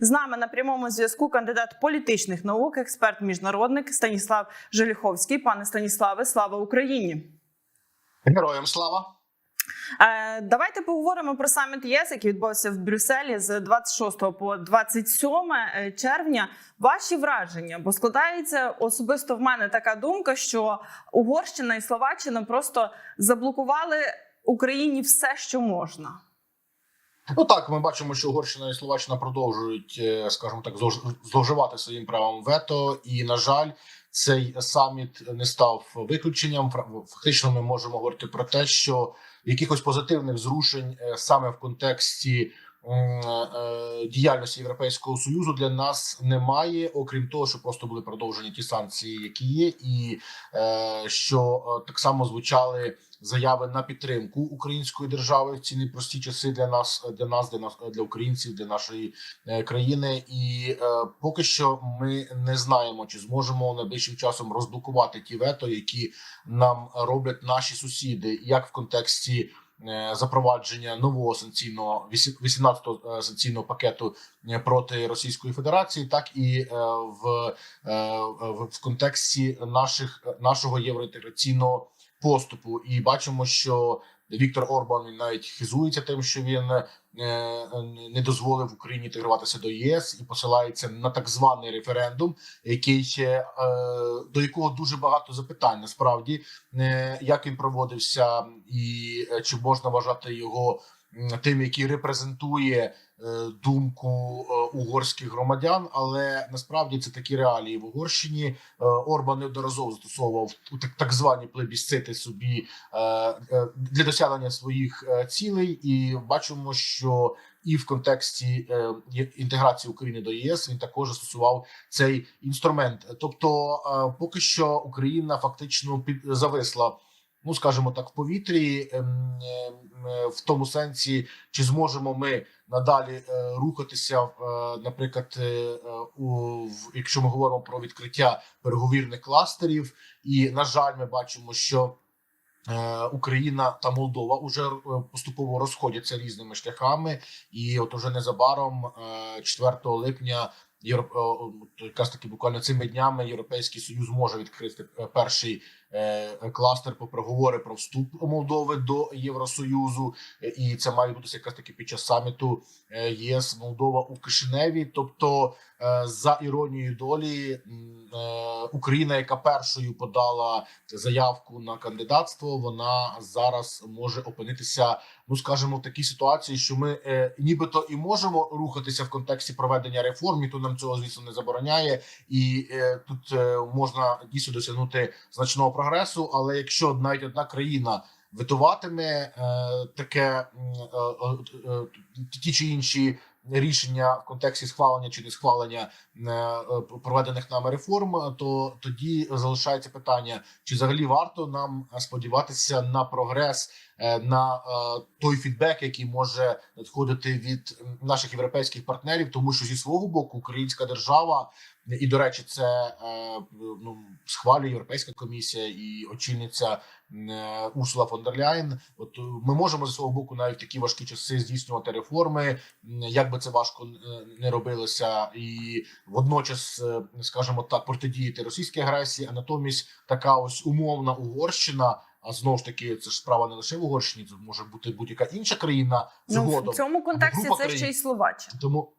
З нами на прямому зв'язку кандидат політичних наук, експерт міжнародник Станіслав Желіховський. Пане Станіславе, слава Україні! Героям слава! Е, Давайте поговоримо про саміт ЄС, який відбувся в Брюсселі з 26 по 27 червня. Ваші враження, бо складається особисто в мене така думка, що Угорщина і Словаччина просто заблокували Україні все, що можна. Ну так, ми бачимо, що Угорщина і Словаччина продовжують, е, скажімо так, зловживати своїм правом вето. І на жаль, цей саміт не став виключенням. Фактично, ми можемо говорити про те, що якихось позитивних зрушень е, саме в контексті е, діяльності Європейського союзу для нас немає, окрім того, що просто були продовжені ті санкції, які є, і що так само звучали заяви на підтримку української держави в ці непрості часи для нас, для нас, для нас, для українців, для нашої е, країни. І е, поки що ми не знаємо, чи зможемо найближчим часом розблокувати ті вето, які нам роблять наші сусіди, як в контексті. е, Запровадження нового санкційного 18-го санкційного пакету е, проти Російської Федерації, так і е, в, е, в, в контексті наших нашого євроінтеграційного поступу, і бачимо, що Віктор Орбан він навіть хизується тим, що він е, не дозволив Україні інтегруватися до ЄС і посилається на так званий референдум, який ще е, до якого дуже багато запитань. Насправді е, як він проводився, і е, чи можна вважати його тим, який репрезентує е, думку е, угорських громадян, але насправді це такі реалії в Угорщині. Е, Орбан неодноразово застосовував так, звані плебісцити собі е, е, для досягнення своїх е, цілей, і бачимо, що і в контексті е, інтеграції України до ЄС він також застосував цей інструмент. Тобто, е, поки що Україна фактично зависла. Ну, скажімо так, в повітрі, ем, ем, е, в тому сенсі, чи зможемо ми надалі е, рухатися, е, наприклад, е, у якщо ми говоримо про відкриття переговірних кластерів, і на жаль, ми бачимо, що Україна та Молдова вже поступово розходяться різними шляхами, і от уже незабаром, е, 4 липня. Європ... е, якраз таки буквально цими днями Європейський Союз може відкрити перший кластер по переговори про вступ Молдови до Євросоюзу, Е, і це має бути якраз таки під час саміту е, ЄС Молдова у Кишиневі. Тобто, е, за іронією долі, е, Україна, яка першою подала заявку на кандидатство, вона зараз може опинитися, ну скажімо, в такій ситуації, що ми е, нібито і можемо рухатися в контексті проведення реформ, ніхто нам цього звісно не забороняє, і е, тут е, можна дійсно досягнути значного прогресу. Але якщо навіть одна країна витуватиме е, таке е, е, е, ті чи інші рішення в контексті схвалення чи не схвалення е, е, проведених нами реформ, то тоді залишається питання: чи взагалі варто нам сподіватися на прогрес, е, на той фідбек, який може надходити від наших європейських партнерів, тому що зі свого боку українська держава. І до речі, це е, ну схвалює Європейська комісія і очільниця е, Урсула фон дер Ляєн. От е, ми можемо з свого боку навіть в такі важкі часи здійснювати реформи, як би це важко не робилося, і водночас, скажімо так, протидіяти російській агресії. А натомість така ось умовна Угорщина. А знову ж таки, це ж справа не лише в Угорщині, це може бути будь-яка інша країна Ну, в цьому контексті це ще й Словаччина. Тому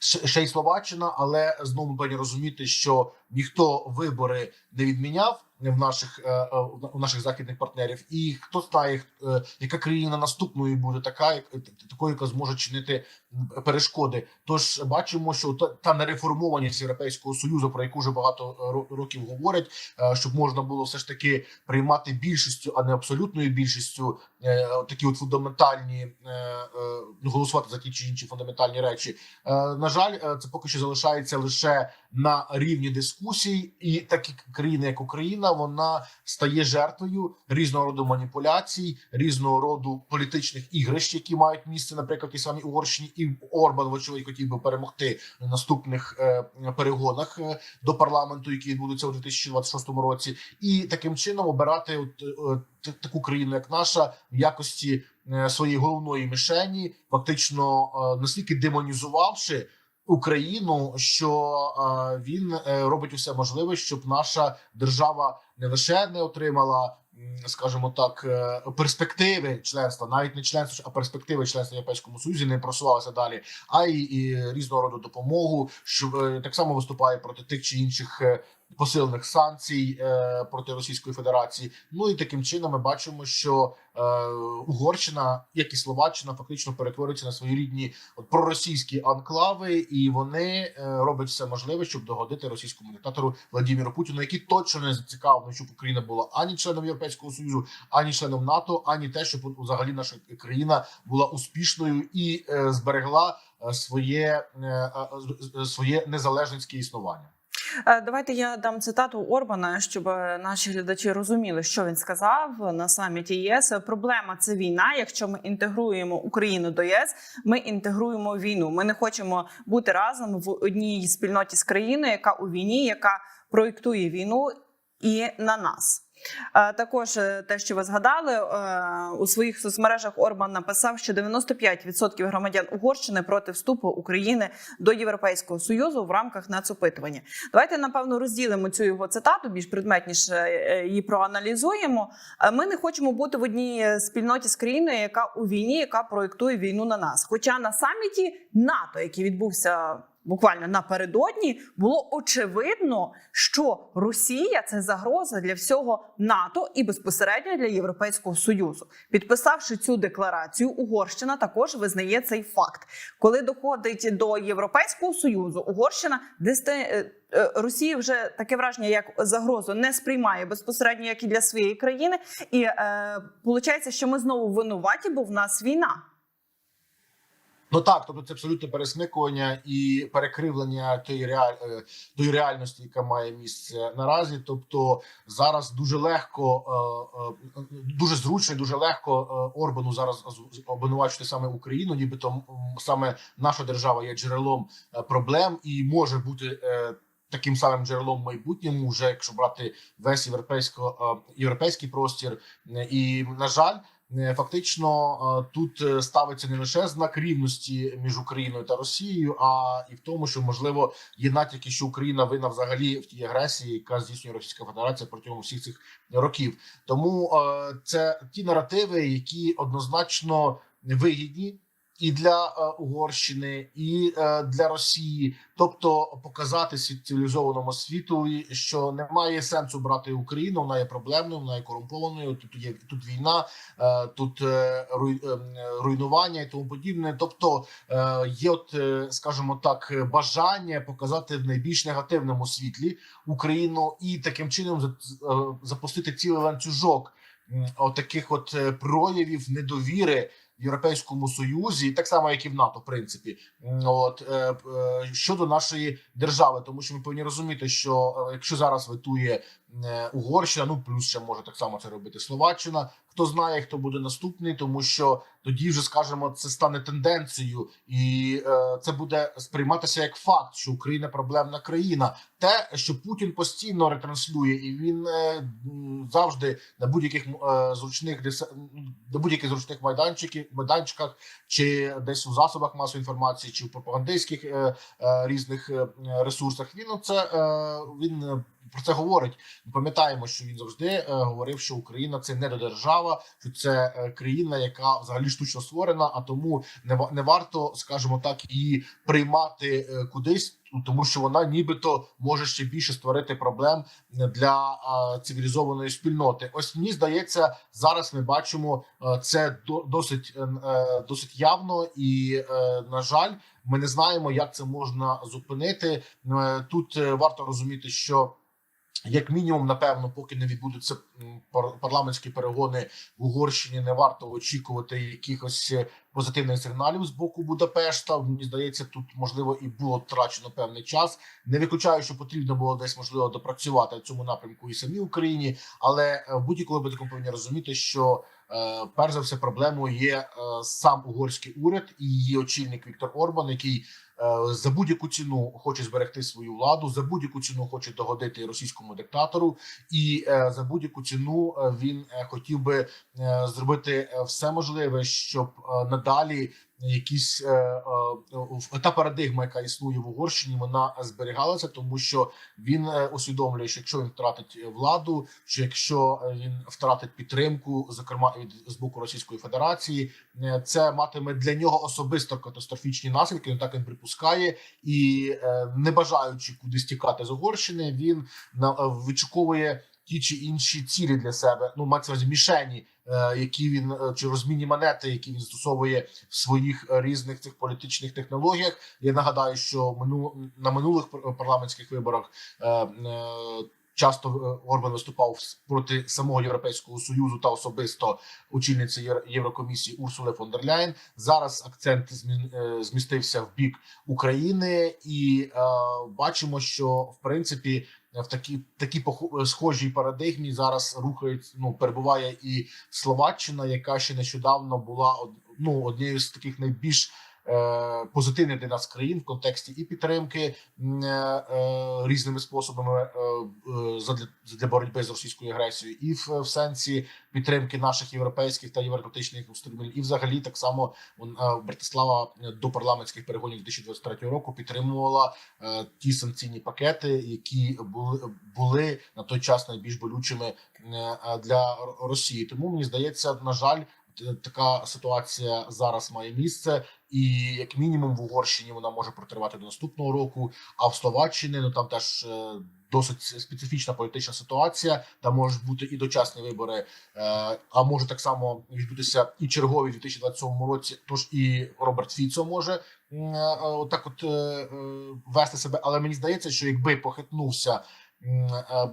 ще й Словаччина, але знову повинні розуміти, що ніхто вибори не відміняв в наших е, е, у наших західних партнерів, і хто знає, е, яка країна наступною буде така, як такою, яка зможе чинити перешкоди. Тож бачимо, що та, нереформованість європейського союзу, про яку вже багато е, років говорять, е, щоб можна було все ж таки приймати більшістю, а не абсолютною більшістю е, такі от фундаментальні е, е, голосувати за ті чи інші фундаментальні речі. Е, На жаль, е, це поки що залишається лише на рівні дискусій, і такі країни, як Україна, вона стає жертвою різного роду маніпуляцій, різного роду політичних ігрищ, які мають місце, наприклад, в тій самій Угорщині, і Орбан, вочевидь, хотів би перемогти на наступних е, перегонах е, до парламенту, які відбудуться у 2026 році, і таким чином обирати от, е, таку країну, як наша, в якості е, своєї головної мішені, фактично е, настільки демонізувавши Україну, що е, він робить усе можливе, щоб наша держава не лише не отримала, скажімо так, перспективи членства, навіть не членства, а перспективи членства в Європейському Союзі не просувалася далі, а й і різного роду допомогу, що так само виступає проти тих чи інших. Посилених санкцій е, проти Російської Федерації. Ну і таким чином ми бачимо, що е, Угорщина, як і Словаччина, фактично перетворюються на свої рідні от проросійські анклави, і вони е, роблять все можливе, щоб догодити російському диктатору Владимиру Путіну, який точно не зацікавлений, щоб Україна була ані членом Європейського союзу, ані членом НАТО, ані те, щоб взагалі наша країна була успішною і е, зберегла е, своє, е, е, своє незалежницьке існування. Е, Давайте я дам цитату Орбана, щоб наші глядачі розуміли, що він сказав на саміті ЄС. Проблема це війна. Якщо ми інтегруємо Україну до ЄС, ми інтегруємо війну. Ми не хочемо бути разом в одній спільноті з країною, яка у війні, яка проєктує війну і на нас. Е, Також е, те, що ви згадали, е, у своїх соцмережах Орбан написав, що 95% громадян Угорщини проти вступу України до Європейського союзу в рамках нацопитування. Давайте напевно розділимо цю його цитату, більш предметніше її проаналізуємо. Ми не хочемо бути в одній спільноті з країною, яка у війні, яка проєктує війну на нас. Хоча на саміті НАТО, який відбувся. Буквально напередодні було очевидно, що Росія це загроза для всього НАТО і безпосередньо для Європейського союзу. Підписавши цю декларацію, Угорщина також визнає цей факт. Коли доходить до Європейського союзу, Угорщина дисти... е, е, Росія вже таке враження, як загрозу не сприймає безпосередньо, як і для своєї країни. І е, виходить, що ми знову винуваті, бо в нас війна. Ну так, тобто це абсолютне пересмикування і перекривлення тієї реаль... е, тої реальності, яка має місце наразі. Тобто зараз дуже легко, е, е, дуже зручно, дуже легко Орбану зараз обвинувачувати саме Україну, нібито саме наша держава є джерелом проблем і може бути. Таким самим джерелом в майбутньому, вже якщо брати весь європейсько європейський простір, і на жаль, Фактично е, тут е, ставиться не лише знак рівності між Україною та Росією, а і в тому, що можливо є натяки, що Україна винна взагалі в тій агресії, яка здійснює Російська Федерація протягом всіх цих років. Тому е, це ті наративи, які однозначно вигідні. І для е, Угорщини, і е, для Росії, тобто показати світ- цивілізованому світу, що немає сенсу брати Україну, вона є проблемною, вона є корумпованою. Тут є тут війна, е, тут руй- руйнування і тому подібне. Тобто є, от скажімо так, бажання показати в найбільш негативному світлі Україну і таким чином запустити цілий ланцюжок отаких от е, проявів недовіри. Європейському Союзі, так само як і в НАТО, в принципі, от е, е, щодо нашої держави, тому що ми повинні розуміти, що е, якщо зараз витує Угорщина, ну плюс ще може так само це робити Словаччина. Хто знає, хто буде наступний, тому що тоді вже скажімо, це стане тенденцією, і е, це буде сприйматися як факт, що Україна проблемна країна. Те, що Путін постійно ретранслює, і він е, завжди на будь-яких е, зручних на будь-яких зручних майданчиків майданчиках, чи десь у засобах масової інформації, чи в пропагандистських е, е, різних е, ресурсах. Він це е, він е, про це говорить. Ми пам'ятаємо, що він завжди е, говорив, що Україна це недодержава, що це е, країна, яка взагалі штучно створена, а тому не не варто, скажімо так, її приймати е, кудись. Тому що вона нібито може ще більше створити проблем для е, цивілізованої спільноти. Ось мені здається, зараз ми бачимо е, це до- досить е, досить явно, і на жаль, ми не знаємо, як це можна зупинити. Тут варто розуміти, що як мінімум, напевно, поки не відбудуться парламентські перегони в Угорщині, не варто очікувати якихось е, позитивних сигналів з боку Будапешта. Мені здається, тут можливо і було втрачено певний час. Не виключаю, що потрібно було десь можливо допрацювати в цьому напрямку і самій Україні, але е, в будь-якому випадку повинні розуміти, що е, перш за все проблемою є сам угорський уряд і її очільник Віктор Орбан, який за будь-яку ціну хоче зберегти свою владу, за будь-яку ціну хоче догодити російському диктатору, і е, за будь-яку ціну е, він е, хотів би е, зробити е, все можливе, щоб е, надалі якісь е, е, та парадигма, яка існує в Угорщині, вона зберігалася, тому що він е, усвідомлює, що якщо він втратить владу, що якщо е, він втратить підтримку, зокрема від з боку Російської Федерації, це матиме для нього особисто катастрофічні наслідки. Він так він припускає, і не бажаючи кудись тікати з Угорщини, він на вичуковує ті чи інші цілі для себе. Ну мається мішені, які він е, чи розмінні монети, які він застосовує в своїх е, різних цих політичних технологіях. Я нагадаю, що мину на минулих пар- парламентських виборах. е, е, Часто е, Орбан виступав проти самого європейського союзу та особисто очільниці Єврокомісії Урсули фон дер Ляєн. Зараз акцент е, змістився в бік України, і е, бачимо, що в принципі в такі такі поху- схожій парадигмі зараз рухають. Ну перебуває і Словаччина, яка ще нещодавно була ну однією з таких найбільш е, позитивних для нас країн в контексті і підтримки е, е, різними способами е, е, задля боротьби з російською агресією, і в, сенсі підтримки наших європейських та євроатлантичних устремлень, і взагалі так само е, Братислава е, до парламентських перегонів 2023 року підтримувала е, ті санкційні пакети, які були були на той час найбільш болючими е, е, для Росії. Тому мені здається, на жаль, така ситуація зараз має місце, і як мінімум в Угорщині вона може протривати до наступного року. А в Словаччині ну там теж е, досить специфічна політична ситуація. Там можуть бути і дочасні вибори, е, а може так само відбутися і чергові в 2027 році. Тож і Роберт Фіцо може е, отак, от вести себе. Але мені здається, що якби похитнувся. Е, е,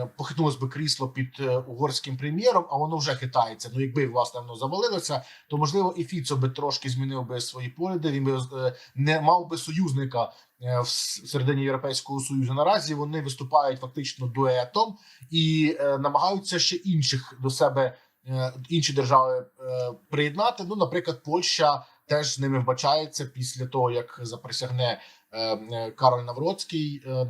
м, Похитнулось би крісло під е, угорським прем'єром, а воно вже хитається. Ну якби власне воно завалилося, то можливо і Фіцо би трошки змінив би свої погляди. Він би е, не мав би союзника е, в середині Європейського союзу. Наразі вони виступають фактично дуетом і е, намагаються ще інших до себе е, інші держави е, приєднати. Ну, наприклад, Польща теж з ними вбачається після того, як заприсягне. Е, е, Кароль Навроцький е,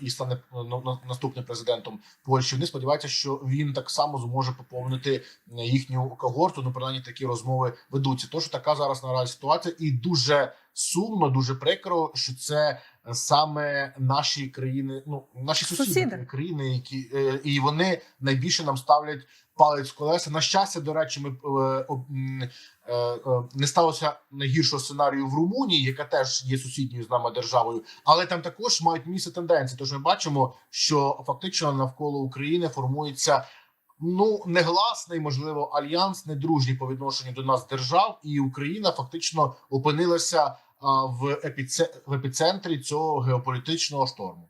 і стане на- на- наступним президентом Польщі. Вони сподіваються, що він так само зможе поповнити їхню когорту. Ну принаймні такі розмови ведуться. Тож така зараз наразі ситуація, і дуже сумно, дуже прикро, що це саме наші країни, ну наші сусіди, Сусіди. країни, які і вони найбільше нам ставлять палець колеса. На щастя, до речі, ми об- не сталося найгіршого сценарію в Румунії, яка теж є сусідньою з нами державою, але там також мають місце тенденції. Тож ми бачимо, що фактично навколо України формується. Ну, негласний, можливо, альянс недружній по відношенню до нас держав, і Україна фактично опинилася в епіцентрі цього геополітичного шторму.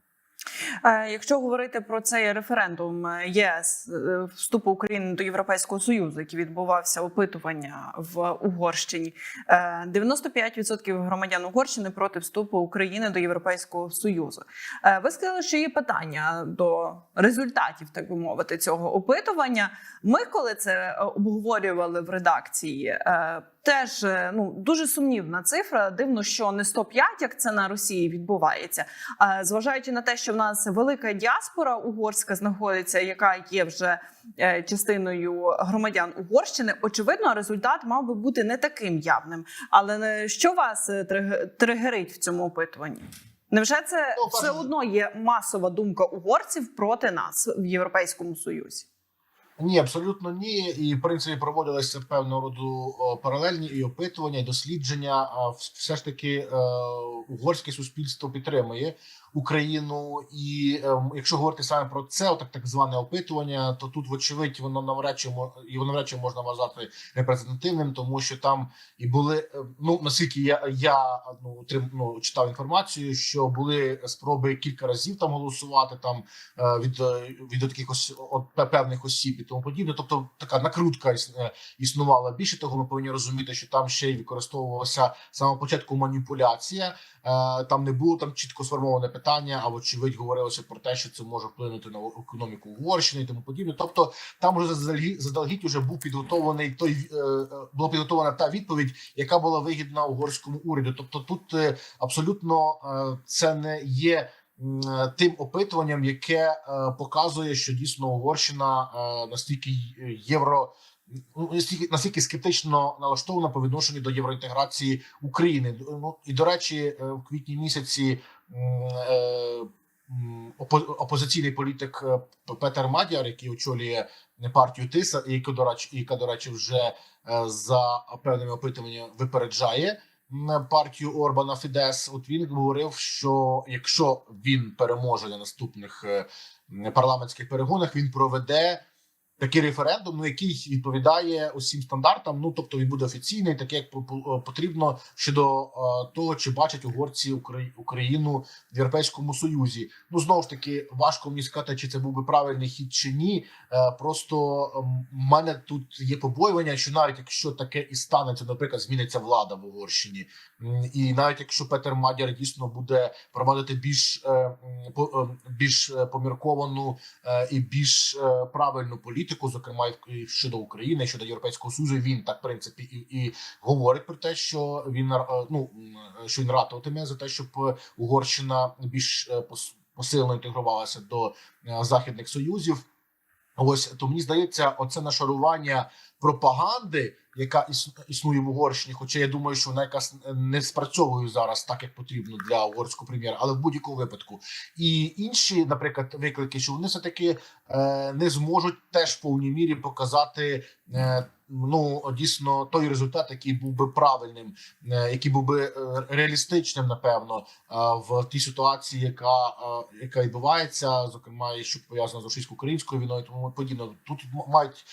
Е, Якщо говорити про цей референдум е, ЄС е, вступу України до Європейського союзу, який відбувався опитування в Угорщині, е, 95% громадян Угорщини проти вступу України до Європейського союзу. Е, Ви сказали, що є питання до результатів, так би мовити, цього опитування. Ми, коли це е, обговорювали в редакції, е, теж е, ну дуже сумнівна цифра. Дивно, що не 105, як це на Росії відбувається. Зважаючи на те, що в нас велика діаспора угорська знаходиться, яка є вже е, частиною громадян Угорщини, очевидно, результат мав би бути не таким явним. Але що вас е, тригерить в цьому опитуванні? Невже це Ну, все одно є масова думка угорців проти нас в Європейському Союзі? Ні, абсолютно ні. І в принципі проводилися певного роду паралельні і опитування, і дослідження. А все ж таки е, угорське суспільство підтримує Україну. І е, якщо говорити саме про це, отак так зване опитування, то тут, вочевидь, воно навряд чи його навряд чи можна вважати репрезентативним, тому що там і були е, ну наскільки я я ну, отрим- ну, читав інформацію, що були спроби кілька разів там голосувати там е, від, е, від таких ось певних осіб і тому подібне. Тобто така накрутка іс- існувала. Більше того, ми повинні розуміти, що там ще й використовувалася самого початку маніпуляція. Е, Там не було там чітко сформоване питання, а вочевидь говорилося про те, що це може вплинути на економіку Угорщини і тому подібне. Тобто там вже заздалегідь уже був підготовлений той е, е, була підготовлена та відповідь, яка була вигідна угорському уряду. Тобто, тут абсолютно це не є тим опитуванням, яке е, показує, що дійсно Угорщина е, настільки євро. Ну, настільки скептично налаштована по відношенню до євроінтеграції України. Ну і до речі, е, в квітні місяці е, опозиційний політик е, Петер Мадяр, який очолює партію Тиса, і до речі, яка до речі, вже за певними опитуваннями випереджає партію Орбана Фідес. От він говорив, що якщо він переможе на наступних парламентських перегонах, він проведе такий референдум, ну який відповідає усім стандартам. Ну тобто він буде офіційний, такий як по- по- потрібно щодо е, того, чи бачать угорці Украї- Україну в Європейському Союзі. Ну знову ж таки важко мені сказати, чи це був би правильний хід чи ні. Е, Просто ем, в мене тут є побоювання, що навіть якщо таке і станеться, наприклад, зміниться влада в Угорщині, і навіть якщо Петер Мадяр дійсно буде проводити більш е, м, по- е, більш помірковану і більш правильну політику, зокрема і щодо України, щодо Європейського Союзу, він так в принципі і, і говорить про те, що він е, ну що він ратуватиме за те, щоб е, Угорщина більш е, посилено інтегрувалася до е, західних союзів. Ось то мені здається, оце нашарування пропаганди, яка іс- існує в Угорщині. Хоча я думаю, що вона якась не спрацьовує зараз так, як потрібно для угорського прем'єра, але в будь-якому випадку. І інші, наприклад, виклики, що вони все таки е, не зможуть теж в повній мірі показати. Е, Ну дійсно той результат, який був би правильним, е, який був би е, реалістичним, напевно, е, в тій ситуації, яка, яка відбувається, зокрема, і що пов'язано з російсько-українською війною, тому подібне. Тут мають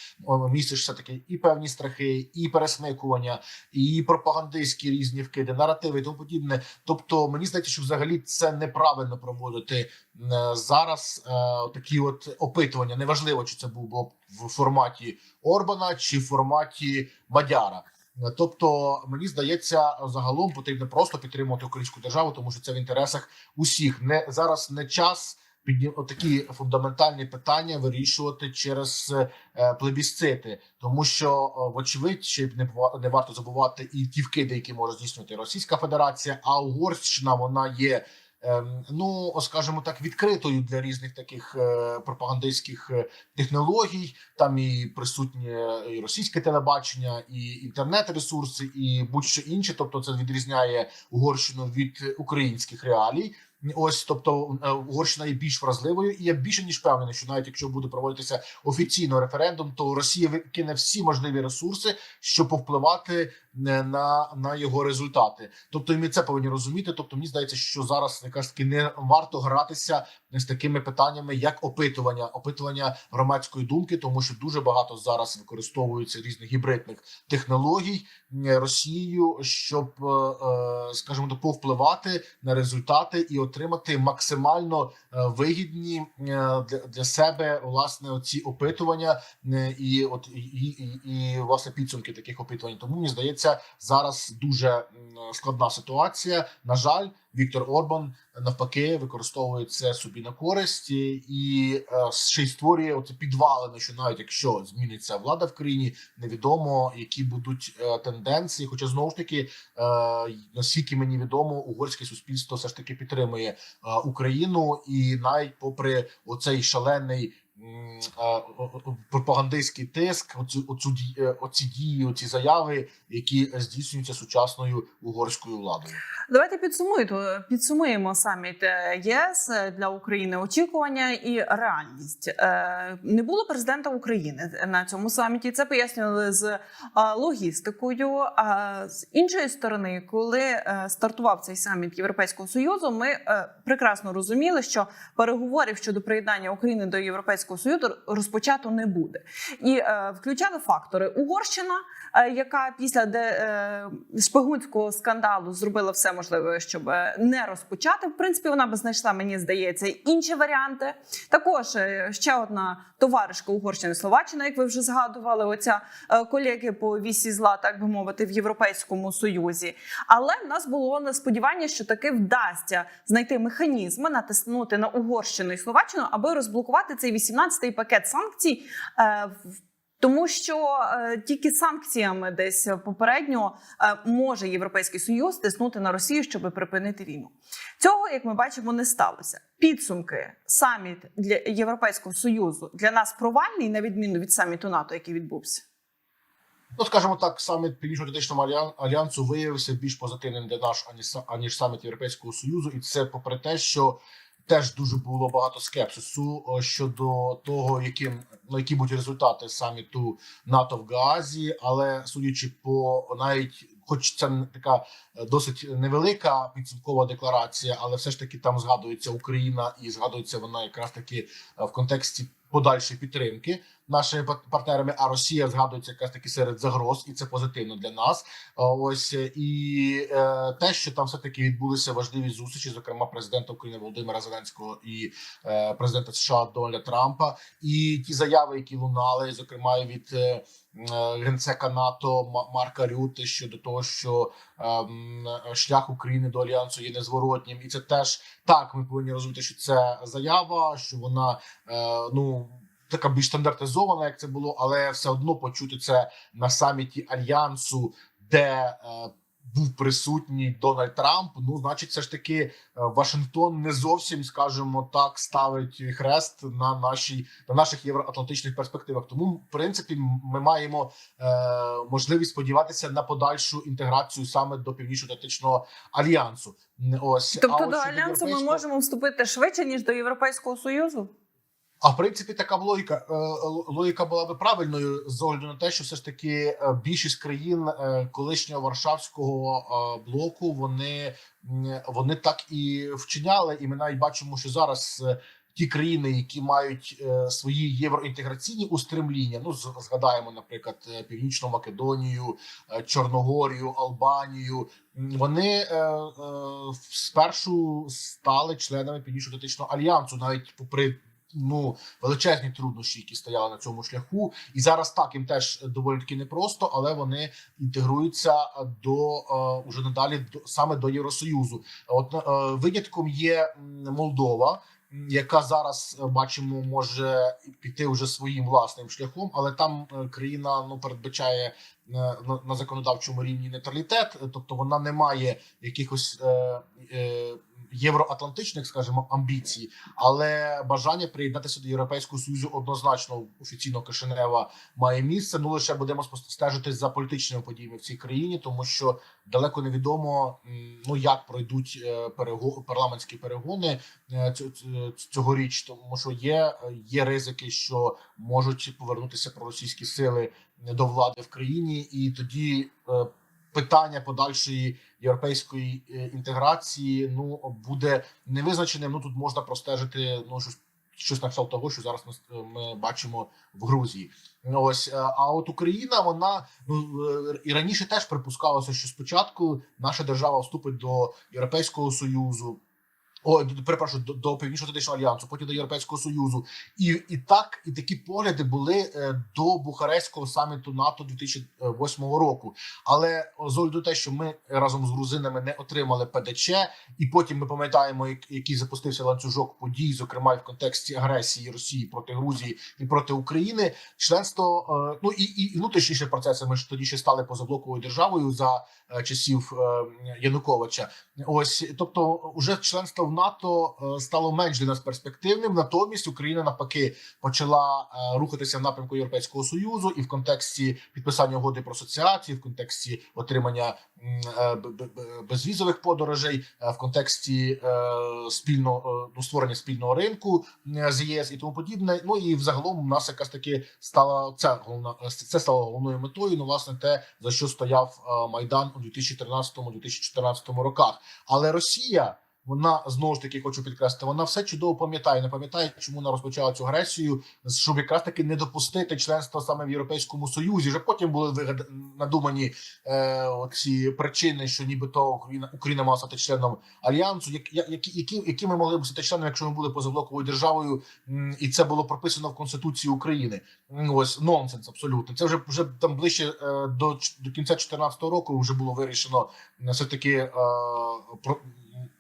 місце все таки і певні страхи, і пересмикування, і пропагандистські різні вкиди, наративи і тому подібне. Тобто, мені здається, що взагалі це неправильно проводити е, зараз. е, Такі от опитування. Неважливо, чи це би в форматі Орбана чи в форматі Мадяра. Тобто, мені здається, загалом потрібно просто підтримувати українську державу, тому що це в інтересах усіх. Не зараз не час підні такі фундаментальні питання вирішувати через е, плебісцити, тому що е, вочевидь ще не варто забувати і ті вкиди, які може здійснювати Російська Федерація, а Угорщина вона є. ем, Ну, скажімо так, відкритою для різних таких е, пропагандистських технологій. Там і присутнє і російське телебачення, і інтернет-ресурси, і будь-що інше. Тобто, це відрізняє Угорщину від українських реалій. Ось, тобто, е, Угорщина є більш вразливою, і я більше ніж впевнений, що навіть якщо буде проводитися офіційно референдум, то Росія викине всі можливі ресурси, щоб повпливати на, на його результати. Тобто, і ми це повинні розуміти. Тобто, мені здається, що зараз якраз таки не варто гратися з такими питаннями, як опитування, опитування громадської думки, тому що дуже багато зараз використовується різних гібридних технологій Росією, щоб, е, е, скажімо, так, повпливати на результати і отримати максимально е, вигідні для, себе власне оці опитування і от і, і, і, і власне підсумки таких опитувань. Тому мені здається, зараз дуже складна ситуація. На жаль, Віктор Орбан навпаки використовує це собі на користь і, е, ще й створює оце підвалини, що навіть якщо зміниться влада в країні, невідомо які будуть е, тенденції. Хоча знову ж таки, е, наскільки мені відомо, угорське суспільство все ж таки підтримує е, Україну, і навіть попри оцей шалений. Е, Пропагандистський тиск, оцю, оцю е, оці дії, оці заяви, які здійснюються сучасною угорською владою. Давайте підсумуємо підсумуємо саміт е, єС для України. Очікування і реальність Е, не було президента України на цьому саміті. Це пояснювали з е, логістикою. А з іншої сторони, коли е, стартував цей саміт Європейського союзу, ми е, прекрасно розуміли, що переговорів щодо приєднання України до Європейського союзу розпочато не буде, і е, включали фактори Угорщина, е, яка після де е, шпигунського скандалу зробила все можливе, щоб е, не розпочати. В принципі, вона би знайшла, мені здається, інші варіанти. Також е, ще одна товаришка Угорщини Словаччина, як ви вже згадували, оця е, колеги по вісі зла, так би мовити, в Європейському Союзі. Але в нас було сподівання, що таки вдасться знайти механізми, натиснути на Угорщину і Словаччину, аби розблокувати цей 18-й пакет санкцій. е, тому що е, тільки санкціями десь попередньо е, може Європейський Союз тиснути на Росію, щоб припинити війну. Цього, як ми бачимо, не сталося. Підсумки саміт для Європейського союзу для нас провальний, на відміну від саміту НАТО, який відбувся. Ну, скажімо так, саміт Північно-Атлантичного альянсу виявився більш позитивним для наш аніж аніж саміт Європейського союзу, і це попри те, що теж дуже було багато скепсису щодо того, яким ну які будуть результати саміту НАТО в Гаазі, але судячи по навіть. Хоч це така е, досить невелика підсумкова декларація, але все ж таки там згадується Україна, і згадується вона якраз таки е, в контексті подальшої підтримки нашими пар- партнерами. А Росія згадується якраз таки серед загроз, і це позитивно для нас. Ось і е, те, що там все таки відбулися важливі зустрічі, зокрема президента України Володимира Зеленського і е, президента США Дональда Трампа, і ті заяви, які лунали, зокрема від. е, Генсека НАТО Марка Рюти щодо того, що ем, шлях України до альянсу є незворотнім, і це теж так. Ми повинні розуміти, що це заява, що вона е, ну така більш стандартизована, як це було, але все одно почути це на саміті альянсу, де е, був присутній Дональд Трамп. Ну, значить, все ж таки е, Вашингтон не зовсім, скажімо так, ставить хрест на нашій на наших євроатлантичних перспективах. Тому, в принципі, ми маємо е, можливість сподіватися на подальшу інтеграцію саме до північно-атлантичного альянсу. Ось Тобто а до альянсу ми можемо вступити швидше ніж до Європейського союзу. А в принципі, така б логіка е, логіка була би правильною з огляду на те, що все ж таки е, більшість країн е, колишнього Варшавського блоку вони, вони так і вчиняли, і ми навіть бачимо, що зараз. Ті країни, які мають свої євроінтеграційні устремління, ну згадаємо, наприклад, Північну Македонію, Чорногорію, Албанію. Вони е, е, спершу стали членами Північно-Атлантичного альянсу, навіть попри ну величезні труднощі, які стояли на цьому шляху, і зараз так їм теж доволі таки непросто, але вони інтегруються до е, уже надалі до саме до Євросоюзу. От е, винятком є Молдова. Яка зараз е, бачимо, може піти вже своїм власним шляхом, але там країна ну передбачає на, законодавчому рівні нейтралітет, тобто вона не має якихось е, е, євроатлантичних, скажімо, амбіцій, але бажання приєднатися до європейського союзу однозначно офіційно Кишинева має місце. Ну лише будемо спостережити за політичними подіями в цій країні, тому що далеко невідомо ну як пройдуть е, перего- парламентські перегони е, цьогоріч, тому що є, є ризики, що можуть повернутися проросійські сили до влади в країні, і тоді е, питання подальшої європейської е, інтеграції ну буде невизначеним. Ну тут можна простежити ну щось. Щось на кшталт того, що зараз ми, ми бачимо в Грузії. Ось е, а от Україна, вона ну е, і раніше теж припускалося, що спочатку наша держава вступить до Європейського союзу. О, перепрошую, до, до північно-атлантичного альянсу, потім до європейського союзу, і і так і такі погляди були е, до Бухарестського саміту НАТО 2008 року. Але з огляду те, що ми разом з грузинами не отримали ПДЧ, і потім ми пам'ятаємо, як- який запустився ланцюжок подій, зокрема в контексті агресії Росії проти Грузії і проти України. Членство е, ну і і ну точніше процеси. Ми ж тоді ще стали позаблоковою державою за е, часів Януковича. Ось, тобто, уже членство в НАТО е, стало менш для нас перспективним. Натомість Україна навпаки почала е, рухатися в напрямку Європейського союзу і в контексті підписання угоди про асоціацію, в контексті отримання е, безвізових подорожей, в контексті спільного ну, створення спільного ринку з ЄС і тому подібне. Ну і взагалом у нас якась таки стала це головна це стало головною метою. Ну, власне, те за що стояв майдан у 2013-2014 роках. Але Росія. Вона знову ж таки хочу підкреслити, вона все чудово пам'ятає. Не пам'ятає, чому вона розпочала цю агресію, щоб якраз таки не допустити членства саме в Європейському Союзі. Вже потім були надумані е, оці причини, що нібито Україна Україна мала стати членом альянсу. Як, які, які, які ми могли б стати членом, якщо ми були позаблоковою державою, і це було прописано в Конституції України. Ось нонсенс, абсолютно. Це вже вже там ближче е, до, до кінця 2014 року вже було вирішено все таки е, про.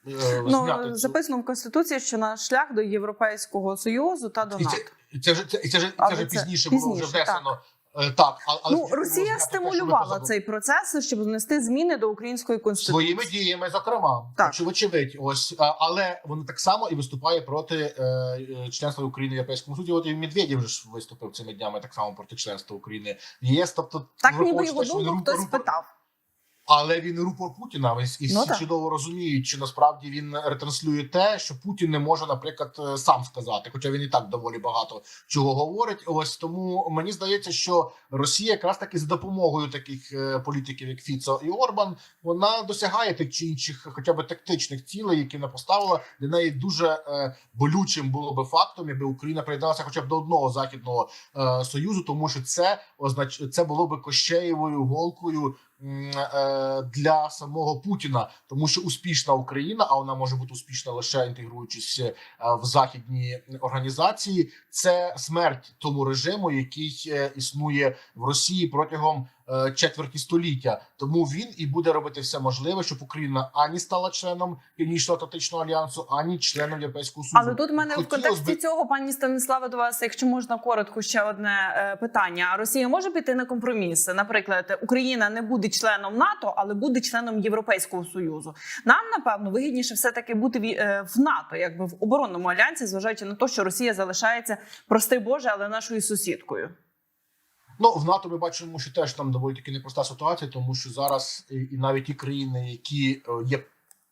Е, зняти Ну записано в конституції, що наш шлях до Європейського союзу та до НАТО. це, і це вже це, і це вже це це пізніше, було вже внесено Е, Так, але Ну Росія стимулювала цей процес, щоб внести зміни до української конституції. своїми діями, зокрема, Так. Очевидь, ось але воно так само і виступає проти е, е, членства України в Європейському Союзі. От і Медведєв ж виступив цими днями так само проти членства України в ЄС. Тобто, Так ніби його думку хтось питав. Але він рупор Путіна. І всі Ну, чудово розуміють, що насправді він ретранслює те, що Путін не може, наприклад, е, сам сказати. Хоча він і так доволі багато чого говорить. Ось тому мені здається, що Росія якраз таки за допомогою таких е, політиків, як Фіцо і Орбан, вона досягає тих чи інших, хоча б тактичних цілей, які вона поставила. Для неї дуже е, болючим було би фактом, якби Україна приєдналася хоча б до одного західного союзу, тому що це означ... це було би кощеєвою голкою для самого Путіна, тому що успішна Україна, а вона може бути успішна лише інтегруючись е, в західні організації. Це смерть тому режиму, який е, існує в Росії протягом е, четверті століття. Тому він і буде робити все можливе, щоб Україна ані стала членом Північно-Атлантичного альянсу, ані членом Європейського Союзу. Але тут в мене в контексті би- цього, пані Станиславе, до вас, якщо можна коротко, ще одне е, питання. Росія може піти на компроміси? Наприклад, Україна не буде членом НАТО, але буде членом Європейського союзу. Нам напевно вигідніше все таки бути е, в НАТО, якби в оборонному альянсі, зважаючи на те, що Росія залишається, прости Боже, але нашою сусідкою. Ну в НАТО ми бачимо, що теж там доволі таки непроста ситуація, тому що зараз і, навіть ті країни, які е, є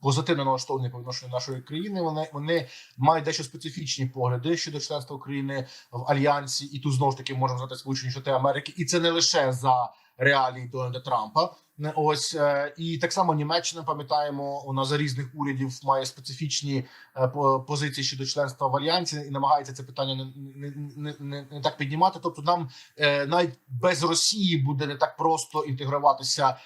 позитивно налаштовані по відношенню нашої країни, вони вони мають дещо специфічні погляди щодо членства України в альянсі, і тут знову ж таки можемо знати Сполучені Штати Америки, і це не лише за реалії Дональда Трампа. Ось е, і так само Німеччина пам'ятаємо, вона за різних урядів має специфічні е, по- позиції щодо членства в альянсі і намагається це питання не, не, не, не, так піднімати. Тобто, нам е, навіть без Росії буде не так просто інтегруватися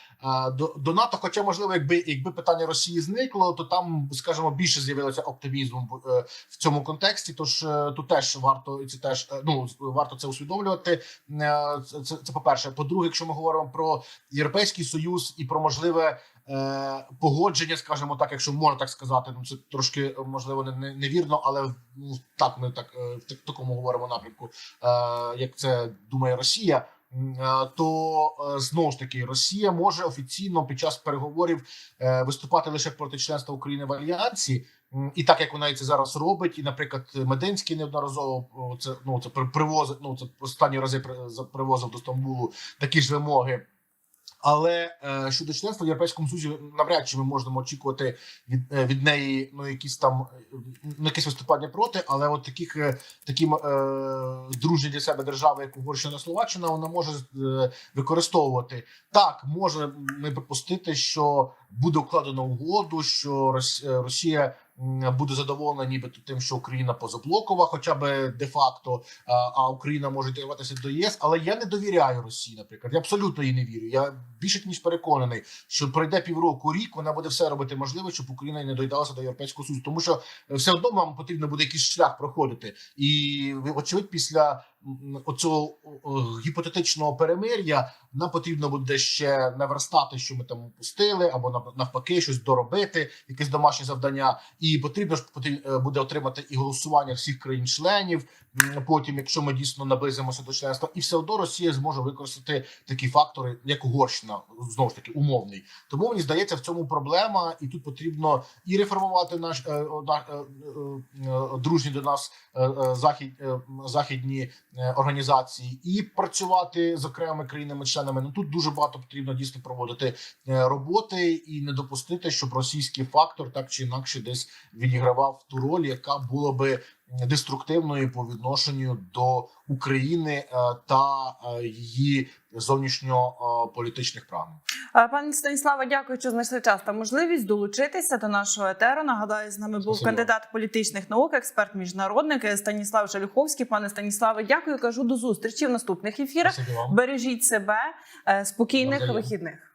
до, НАТО. Хоча, можливо, якби якби питання Росії зникло, то там, скажімо, більше з'явилося оптимізму в, е, в цьому контексті. Тож е, тут теж варто і це теж е, ну варто це усвідомлювати. Це, це, по перше. По-друге, якщо ми говоримо про європейський союз і про можливе. Погодження, скажімо так, якщо можна так сказати, ну це трошки можливо не, не, невірно, але ну так ми так в такому говоримо напрямку, як це думає Росія. Е, То е, знову ж таки Росія може офіційно під час переговорів е, виступати лише проти членства України в альянсі, і так як вона і це зараз робить, і, наприклад, Мединський неодноразово це ну це при- привозить. Ну це останні рази при- привозив до Стамбулу такі ж вимоги. Але е, щодо членства в Європейському Союзі, навряд чи ми можемо очікувати від, е, від неї ну якісь там ну, якесь виступання проти, але от таких е, такі е, дружні для себе держави, як Угорщина Словаччина, вона може е, використовувати так. Може ми припустити, що буде укладено угоду, що Рос- Росія буде задоволена, нібито тим, що Україна позаблокова, хоча би де-факто, а, Україна може інтегруватися до ЄС. Але я не довіряю Росії, наприклад. Я абсолютно їй не вірю. Я більше ніж переконаний, що пройде півроку рік, вона буде все робити можливе, щоб Україна не доїдалася до європейського союзу, тому що е, все одно нам потрібно буде якийсь шлях проходити, і ви- очевидь, після оцього гіпотетичного перемир'я нам потрібно буде ще наверстати, що ми там упустили, або нав- навпаки, щось доробити, якесь домашнє завдання. І потрібно ж е, буде отримати і голосування всіх країн-членів. Потім, якщо ми дійсно наблизимося до членства, і все одно Росія зможе використати такі фактори, як Угорщина, знову ж таки умовний. Тому мені здається, в цьому проблема, і тут потрібно і реформувати наш е, е, дружні до нас захід, західні організації, і працювати з окремими країнами-членами. Ну тут дуже багато потрібно дійсно проводити е, роботи і не допустити, щоб російський фактор так чи інакше десь відігравав ту роль, яка була би деструктивною по відношенню до України е, та е, її зовнішньополітичних прагнень. Е, Пане Станіславе, дякую, що знайшли час та можливість долучитися до нашого етеру. Нагадаю, з нами був Спасибо. кандидат політичних наук, експерт міжнародник Станіслав Жалюховський. Пане Станіславе, дякую. Кажу до зустрічі в наступних ефірах. Бережіть себе, спокійних вихідних.